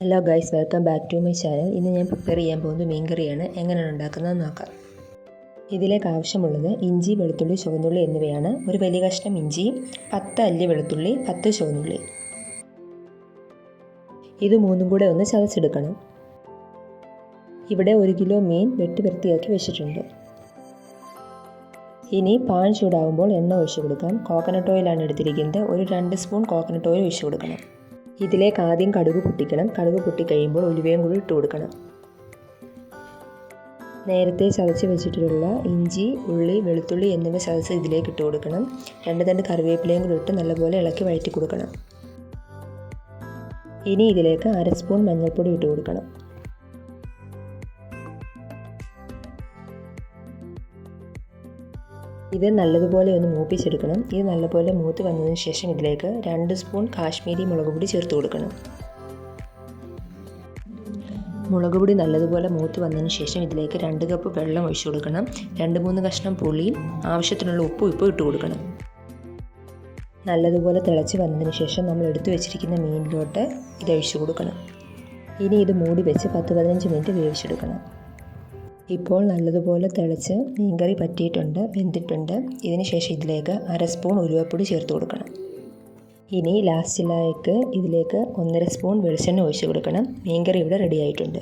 Hello guys welcome back to my channel ഇന്ന് ഞാൻ prepare ചെയ്യാൻ പോകുന്നത് മീൻ കറിയാണ്. എങ്ങനെയാണ് ഉണ്ടാക്കുന്നത് നോക്കാം. ഇതിലേക്ക് ആവശ്യമുള്ളത് ഇഞ്ചി വെളുത്തുള്ളി ചുവന്നുള്ളി എന്നിവയാണ്. ഒരു വലിയ കഷ്ണം ഇഞ്ചി പത്ത് അല്ലി വെളുത്തുള്ളി പത്ത് ചുവന്നുള്ളി. ഇത് മൂന്നും കൂടെ ഒന്ന് ചതച്ചെടുക്കണം. ഇവിടെ ഒരു കിലോ മീൻ വെട്ടി വൃത്തിയാക്കി വെച്ചിട്ടുണ്ട്. ഇനി പാൻ ചൂടാകുമ്പോൾ എണ്ണ ഒഴിച്ചു കൊടുക്കാം. കോക്കനട്ട് ഓയിലാണ് എടുത്തിരിക്കുന്നത്. ഒരു രണ്ട് സ്പൂൺ കോക്കനട്ട് ഓയിൽ ഒഴിച്ചു കൊടുക്കണം. ഇതിലേക്ക് ആദ്യം കടുക് പൊട്ടിക്കണം. കടുക് പൊട്ടിക്കഴിയുമ്പോൾ ഉലുവയും കൂടി ഇട്ട് കൊടുക്കണം. നേരത്തെ ചതച്ച് വെച്ചിട്ടുള്ള ഇഞ്ചി ഉള്ളി വെളുത്തുള്ളി എന്നിവ ചതച്ച് ഇതിലേക്ക് ഇട്ട് കൊടുക്കണം. രണ്ട് രണ്ട് കറിവേപ്പിലയും കൂടി ഇട്ട് നല്ലപോലെ ഇളക്കി വഴറ്റി കൊടുക്കണം. ഇനി ഇതിലേക്ക് അര സ്പൂൺ മഞ്ഞൾപ്പൊടി ഇട്ട് കൊടുക്കണം. ഇത് നല്ലതുപോലെ ഒന്ന് മൂപ്പിച്ചെടുക്കണം. ഇത് നല്ലപോലെ മൂത്ത് വന്നതിന് ശേഷം ഇതിലേക്ക് രണ്ട് സ്പൂൺ കാശ്മീരി മുളക് പൊടി ചേർത്ത് കൊടുക്കണം. മുളക് പൊടി നല്ലതുപോലെ മൂത്ത് വന്നതിന് ശേഷം ഇതിലേക്ക് രണ്ട് കപ്പ് വെള്ളം ഒഴിച്ചു കൊടുക്കണം. രണ്ട് മൂന്ന് കഷ്ണം പുളിയും ആവശ്യത്തിനുള്ള ഉപ്പും ഇപ്പോൾ ഇട്ട് കൊടുക്കണം. നല്ലതുപോലെ തിളച്ച് വന്നതിന് ശേഷം നമ്മൾ എടുത്തു വെച്ചിരിക്കുന്ന മീനിലോട്ട് ഇത് ഒഴിച്ചു കൊടുക്കണം. ഇനി ഇത് മൂടി വെച്ച് പത്ത് പതിനഞ്ച് മിനിറ്റ് വേവിച്ചെടുക്കണം. ഇപ്പോൾ നല്ലതുപോലെ തിളച്ച് മീൻകറി പറ്റിയിട്ടുണ്ട് വെന്തിട്ടുണ്ട്. ഇതിന് ശേഷം ഇതിലേക്ക് അര സ്പൂൺ ഉലുവപ്പൊടി ചേർത്ത് കൊടുക്കണം. ഇനി ലാസ്റ്റിലായിട്ട് ഇതിലേക്ക് ഒന്നര സ്പൂൺ വെളിച്ചെണ്ണ ഒഴിച്ച് കൊടുക്കണം. മീൻകറി ഇവിടെ റെഡി ആയിട്ടുണ്ട്.